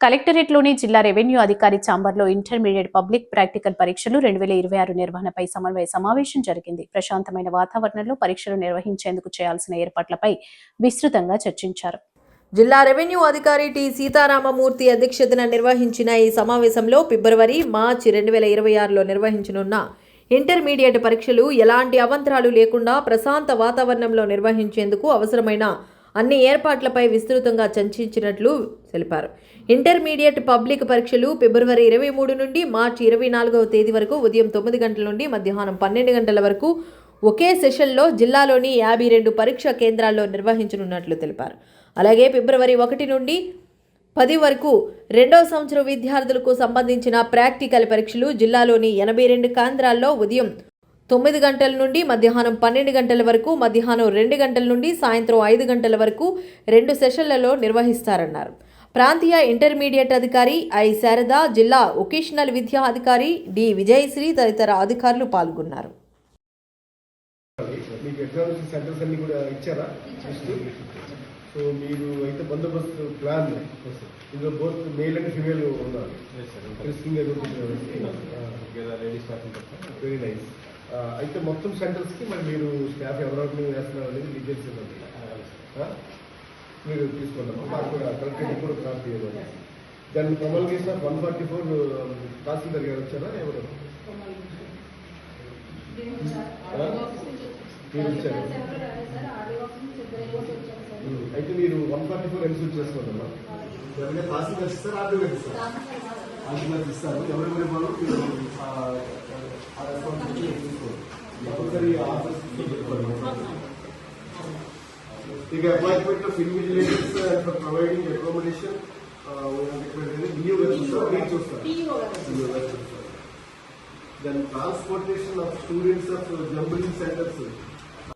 కలెక్టరేట్లోని జిల్లా రెవెన్యూ అధికారి ఛాంబర్లో ఇంటర్మీడియట్ పబ్లిక్ ప్రాక్టికల్ పరీక్షలు రెండు వేల ఇరవై ఆరు నిర్వహణపై సమన్వయ సమావేశం జరిగింది. ప్రశాంతమైన వాతావరణంలో పరీక్షలు నిర్వహించేందుకు చేయాల్సిన ఏర్పాట్లపై విస్తృతంగా చర్చించారు. జిల్లా రెవెన్యూ అధికారి టి. సీతారామమూర్తి అధ్యక్షతన నిర్వహించిన ఈ సమావేశంలో ఫిబ్రవరి మార్చి రెండు వేల ఇరవై ఆరులో నిర్వహించనున్న ఇంటర్మీడియట్ పరీక్షలు ఎలాంటి అవంతరాలు లేకుండా ప్రశాంత వాతావరణంలో నిర్వహించేందుకు అవసరమైన అన్ని ఏర్పాట్లపై విస్తృతంగా చర్చించినట్లు తెలిపారు. ఇంటర్మీడియట్ పబ్లిక్ పరీక్షలు ఫిబ్రవరి ఇరవై మూడు నుండి మార్చి ఇరవై నాలుగవ తేదీ వరకు ఉదయం తొమ్మిది గంటల నుండి మధ్యాహ్నం పన్నెండు గంటల వరకు ఒకే సెషన్లో జిల్లాలోని యాభై రెండు పరీక్షా కేంద్రాల్లో నిర్వహించనున్నట్లు తెలిపారు. అలాగే ఫిబ్రవరి ఒకటి నుండి పది వరకు రెండవ సంవత్సరం విద్యార్థులకు సంబంధించిన ప్రాక్టికల్ పరీక్షలు జిల్లాలోని ఎనభై రెండు కేంద్రాల్లో ఉదయం తొమ్మిది గంటల నుండి మధ్యాహ్నం పన్నెండు గంటల వరకు మధ్యాహ్నం రెండు గంటల నుండి సాయంత్రం ఐదు గంటల వరకు రెండు సెషన్లలో నిర్వహిస్తారన్నారు. ప్రాంతీయ ఇంటర్మీడియట్ అధికారి ఐ. శారద జిల్లా వొకేషనల్ విద్యా అధికారి డి. విజయశ్రీ తదితర అధికారులు పాల్గొన్నారు. మీకు ఎగ్జామినేషన్ సెంటర్స్ అన్ని కూడా ఇచ్చారా? లిస్టు సో మీరు అయితే బందోబస్తు ప్లాన్ ఇందులో బోత్ మేల్ అండ్ ఫీమేల్ ఉన్నారు వెరీ నైస్ అయితే మొత్తం సెంటర్స్కి మరి మీరు స్టాఫ్ ఎవరెవరిని వేస్తున్నారు అనేది డీటెయిల్స్ ఇవ్వండి. మీరు తీసుకున్నాము మాకు కూడా కలెక్టరేట్ కూడా కాపీ ఇవ్వండి దాన్ని promulgation one forty four tahsildar garu వచ్చారా? ఎవరు? మీరు ఇచ్చారు అయితే మీరు వన్ ఫార్టీ ఫోర్ ఎన్సూర్ చేసుకోండి ఎవరైనా తహసీల్దార్ ఇస్తారు? ఆర్డర్ ఇస్తారు? ఆర్డర్ ఇస్తారు. ఎవరెవరి వాళ్ళు ठीक है appointment of invigilators for providing accommodation transportation of students of jumbling centres